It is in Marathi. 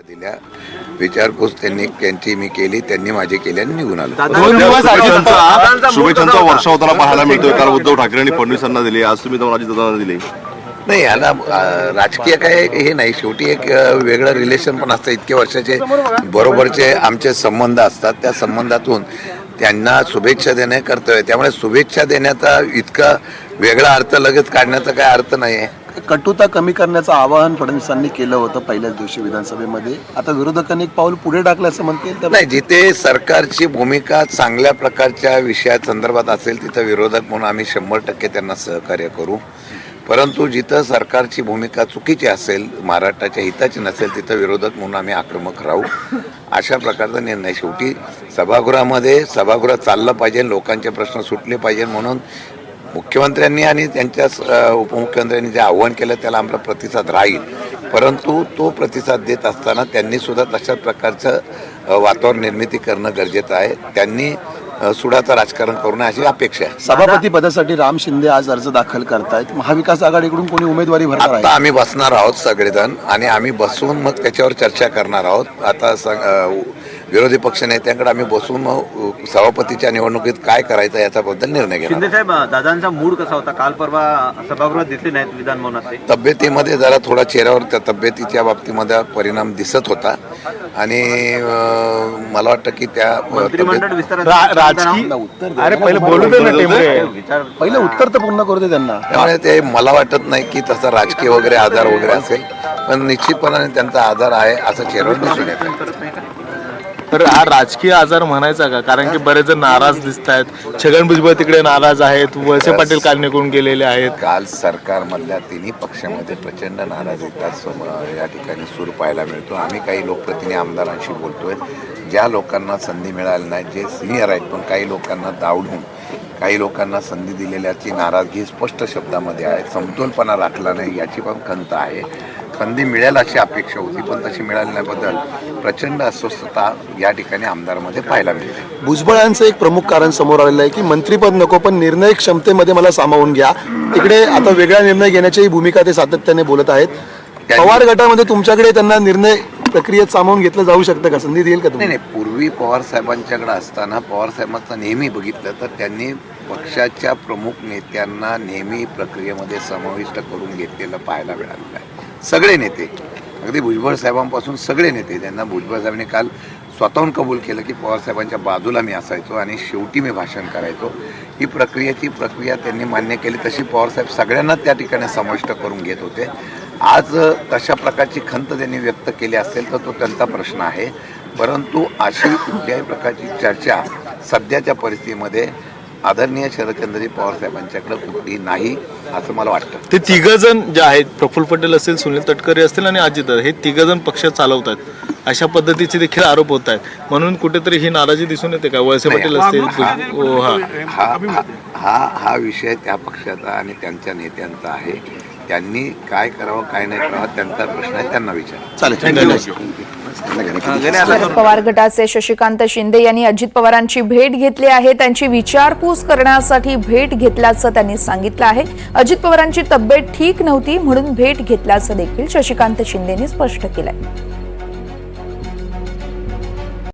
दिल्या. विचारपूस त्यांनी त्यांची मी केली त्यांनी माझी केली आणि निघून आलो. शुभेच्छांचा शुभेच्छांचा वर्षा होताना पाहायला मिळतोय. काल उद्धव ठाकरेंनी फडणवीसांना दिली आज तुम्ही दादांना दिली. नाही याला राजकीय काय हे नाही. शेवटी एक वेगळं रिलेशन पण असतं. इतके वर्षाचे बरोबरचे आमचे संबंध असतात. त्या संबंधातून त्यांना शुभेच्छा देणे कर्तव्य. त्यामुळे शुभेच्छा देण्याचा इतका वेगळा अर्थ लगेच काढण्याचा काय अर्थ नाही आहे कटुता कमी करण्याचं आवाहन फडणवीसांनी केलं होतं पहिल्याच दिवशी विधानसभेमध्ये. आता विरोधकांनी एक पाऊल पुढे टाकलं असं म्हणतील तर नाही जिथे सरकारची भूमिका चांगल्या प्रकारच्या विषया संदर्भात असेल तिथं विरोधक म्हणून आम्ही शंभर टक्के त्यांना सहकार्य करू. परंतु जिथं सरकारची भूमिका चुकीची असेल महाराष्ट्राच्या हिताची नसेल तिथं विरोधक म्हणून आम्ही आक्रमक राहू. अशा प्रकारचा निर्णय शेवटी सभागृहामध्ये सभागृह चाललं पाहिजे लोकांचे प्रश्न सुटले पाहिजे म्हणून मुख्यमंत्र्यांनी आणि त्यांच्या उपमुख्यमंत्र्यांनी जे आव्हान केलं त्याला आमचा प्रतिसाद राहील. परंतु तो प्रतिसाद देत असताना त्यांनी सुद्धा तशाच प्रकारचं वातावरण निर्मिती करणं गरजेचं आहे. त्यांनी सुडाचं राजकारण करू नये अशी अपेक्षा आहे. सभापती पदासाठी राम शिंदे आज अर्ज दाखल करतायत. महाविकास आघाडीकडून कोणी उमेदवारी भरणार आता आम्ही बसणार आहोत सगळेजण आणि आम्ही बसून मग त्याच्यावर चर्चा करणार आहोत. आता विरोधी पक्ष नेत्यांकडे आम्ही बसून मग सभापतीच्या निवडणुकीत काय करायचं याच्याबद्दल निर्णय घेणार शिंदे साहेब दादांचा मूड कसा होता? काल परवा सभागृहात दिसले नाहीत विधान भवनाचे तब्येतीमध्ये जरा थोडा चेहऱ्यावर त्या तब्येतीच्या बाबतीमध्ये परिणाम दिसत होता. आणि मला वाटतं की त्या मंत्रिमंडळ. अरे पहिले बोलू दे ना टेंबरे. विचार पहिलं उत्तर तर पूर्ण करू दे त्यांना. त्यामुळे ते मला वाटत नाही की तसा राजकीय वगैरे आधार वगैरे असेल पण निश्चितपणाने त्यांचा आधार आहे असं चेहऱ्यावर दिसून येत करत तर हा राजकीय आजार म्हणायचा का? कारण की बरेच जण नाराज दिसत आहेत. छगन भुजबळ तिकडे नाराज आहेत. वळसे पाटील काल निघून गेलेले आहेत. काल सरकारमधल्या तिन्ही पक्षामध्ये प्रचंड नाराजीचा सम या ठिकाणी सूर पाहायला मिळतो. आम्ही काही लोकप्रतिनिधी आमदारांशी बोलतोय. ज्या लोकांना संधी मिळाली नाही जे सिनियर आहेत पण काही लोकांना दावडून काही लोकांना संधी दिलेल्याची नाराजगी स्पष्ट शब्दामध्ये आहे. समतोलपणा राखला नाही याची पण खंत आहे. संधी मिळेल अशी अपेक्षा होती पण तशी मिळाल्याबद्दल प्रचंड अस्वस्थता या ठिकाणी आमदारामध्ये पाहायला मिळते. भुजबळांचं एक प्रमुख कारण समोर आलेलं आहे की मंत्रीपद नको पण निर्णय क्षमतेमध्ये मला सामावून घ्या. इकडे आता वेगळा निर्णय घेण्याची भूमिका ते सातत्याने बोलत आहेत. पवार गटामध्ये तुमच्याकडे त्यांना निर्णय प्रक्रियेत सामावून घेतलं जाऊ शकतं का? संधी देईल का नाही नाही पूर्वी पवार साहेबांच्याकडे असताना पवार साहेबांचं नेहमी बघितलं तर त्यांनी पक्षाच्या प्रमुख नेत्यांना नेहमी प्रक्रियेमध्ये समाविष्ट करून घेतलेलं पाहायला मिळालेलं आहे. सगळे नेते अगदी भुजबळ साहेबांपासून सगळे नेते त्यांना भुजबळ साहेबांनी काल स्वतःहून कबूल केलं की पवारसाहेबांच्या बाजूला मी असायचो आणि शेवटी मी भाषण करायचो. ही प्रक्रियेची प्रक्रिया त्यांनी मान्य केली तशी पवारसाहेब सगळ्यांना त्या ठिकाणी समाविष्ट करून घेत होते. आज तशा प्रकारची खंत त्यांनी व्यक्त केली असेल तर तो त्यांचा प्रश्न आहे. परंतु अशी कुठल्याही प्रकारची चर्चा सध्याच्या परिस्थितीमध्ये आदरणीय शरदचंद्रजी पवार साहेबांच्याकडे कुठली नाही असं मला वाटतं. ते तिघ जण जे आहेत प्रफुल्ल पटेल असतील सुनील तटकरे असतील आणि अजित हे तिघ जण पक्ष चालवतात अशा पद्धतीचे देखील आरोप होत आहेत म्हणून कुठेतरी ही नाराजी दिसून येते का? वळसे पाटील असतील हा हा हा- हा. हा विषय त्या पक्षाचा आणि त्यांच्या नेत्यांचा आहे. त्यांनी काय करावं काय नाही करावं त्यांचा प्रश्न आहे त्यांना विचार. चालेल शरद पवार गटाचे शशिकांत शिंदे यांनी अजित पवारांची भेट घेतली आहे. त्यांची विचारपूस करण्यासाठी भेट घेतल्याचं त्यांनी सांगितलं आहे. अजित पवारांची तब्येत ठीक नव्हती म्हणून भेट घेतल्याचं देखील शशिकांत शिंदेनी स्पष्ट केलंय.